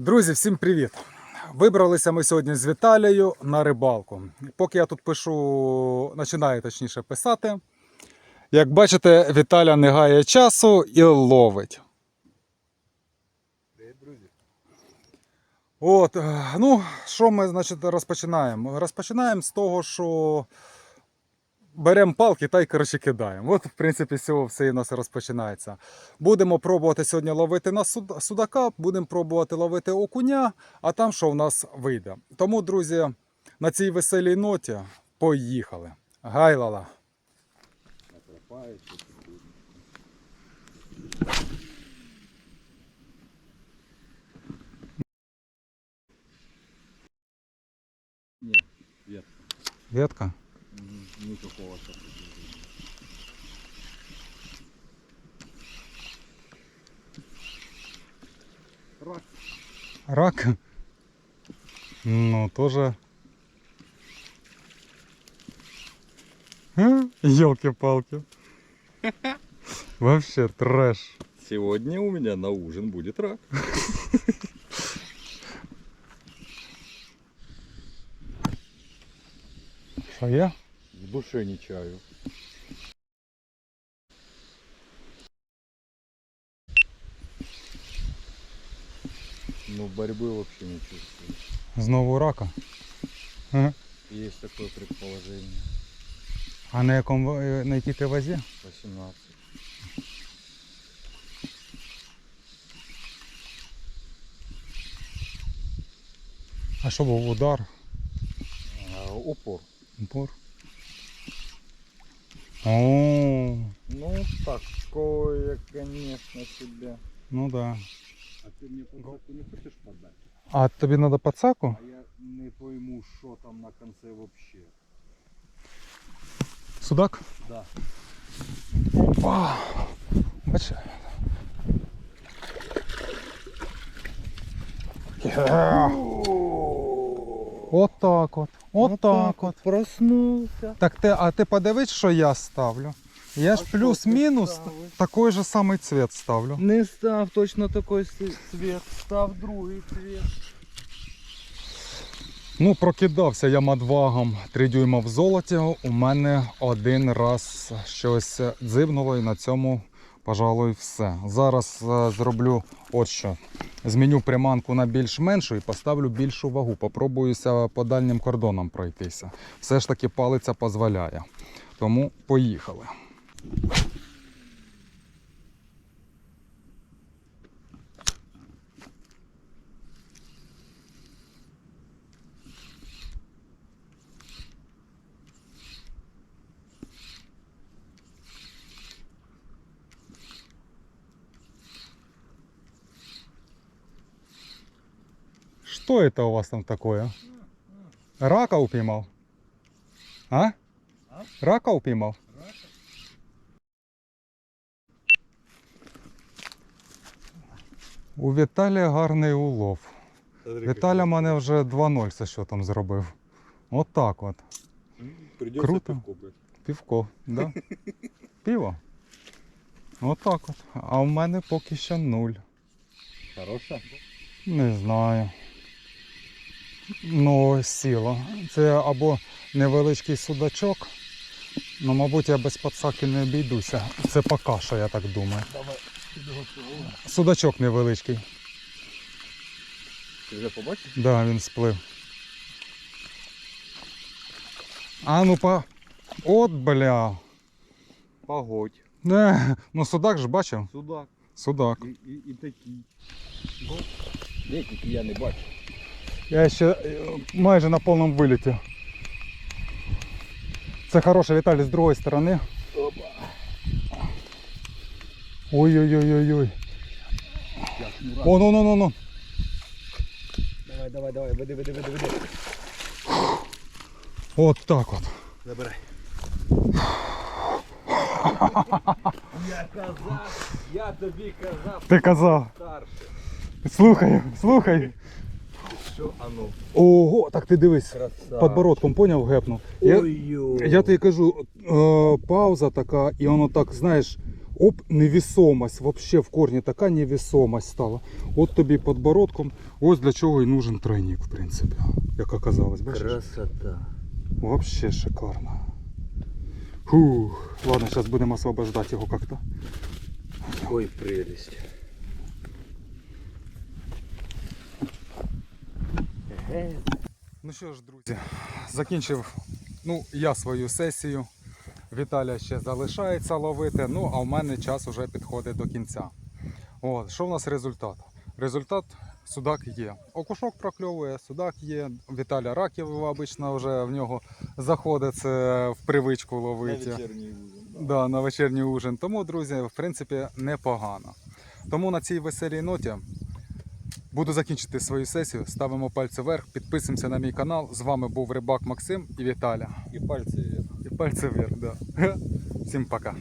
Друзі, всім привіт! Вибралися ми сьогодні з Віталією на рибалку. Поки я тут пишу, починаю точніше писати. Як бачите, Віталя не гає часу і ловить. От, е, ну, що ми, значить, розпочинаємо? Розпочинаємо з того, що беремо палки та й коротше кидаємо. От, в принципі, з цього все і нас розпочинається. Будемо пробувати сьогодні ловити на судака, будемо пробувати ловити окуня, а там що в нас вийде. Тому, друзі, на цій веселій ноті поїхали. Гайлала. Нет. Сопротивления. Рак. Рак. Ну, тоже. Елки-палки. Вообще трэш. Сегодня у меня на ужин будет рак. Що є? В душе не чаю. Ну, борьбы вообще не чувствую. Знову рака. Ага. Есть такое предположение. А на якому е, на якій ти вазі? 18. А що був удар? А, упор. Упор. О, Ну, такое, конечно, себе. ну да. А ты мне подсаку не хочешь подать? А тобі треба пацаку? А я не пойму, что там на конце вообще. Судак? Да. Опа! Бачиш? Є. От так от. От так от. Проснулся. Так ти, а ти подивись, що я ставлю. Я ж плюс-мінус такий же самий цвет ставлю. Не став точно такой с- цвет, став другий цвет. Ну, прокидався я мадвагом 3 дюйма в золоті. У мене один раз щось дзивнуло і на цьому, пожалуй, все. Зараз е, зроблю от що. Зміню приманку на більш меншу і поставлю більшу вагу. Попробуюся по дальнім кордонам пройтися. Все ж таки палиця дозволяє. Тому поїхали. Что это у вас там такое? Рака упіймав? А? Рака упіймав? У Віталія гарний улов. Віталя мене вже 2-0 це що там зробив. От так от. Придется Круто. пивко. Півко, да? Пиво. От так от. А в мене поки що нуль. Хороша? Не знаю. Ну, сіло. Це або невеличкий судачок. Ну, мабуть, я без пацаки не обійдуся. Це поки що, я так думаю. Давай. Судачок невеличкий. Ти вже побачив? Да, він сплив. А ну па. От бля. Погодь. Не, ну судак ж бачив. Судак. Судак. І, і, і такий. Ні, я не бачу. Я ще е, майже на повному виліті. Це хороше Віталій з другої сторони. Ой-ой-ой-ой-ой. О, ну ну ну ну. Давай, давай, давай, веди, веди, веди, веди. От так от. Забирай. Я казав, я тобі казав, Ти казав. старше. Слухай, слухай. Що, а ну, Ого, так ти дивись. краса. Подбородком поняв, гепнув. Я, Ой-ой. я тобі кажу, е, пауза така, і воно так, знаєш, Оп, невісомость, вообще в корні така невісомость стала. От тобі подбородком, ось для чого і нужен тройник, в принципі. Як оказалось, бачиш? Красота. Вообще шикарно. Фух. Ладно, сейчас будем освобождать его как-то. Ой, прелесть. Ну що ж, друзі, закінчив ну, я свою сесію. Віталя ще залишається ловити, ну а в мене час вже підходить до кінця. От, що в нас результат? Результат судак є. Окушок прокльовує, судак є. Віталя раків обично вже в нього заходить в привичку ловити. На вечірній ужин. Да, на вечірній ужин. Тому, друзі, в принципі, непогано. Тому на цій веселій ноті буду закінчити свою сесію. Ставимо пальці вверх, підписуємося на мій канал. З вами був Рибак Максим і Віталя. І пальці. І пальці вверх, да. Всім пока.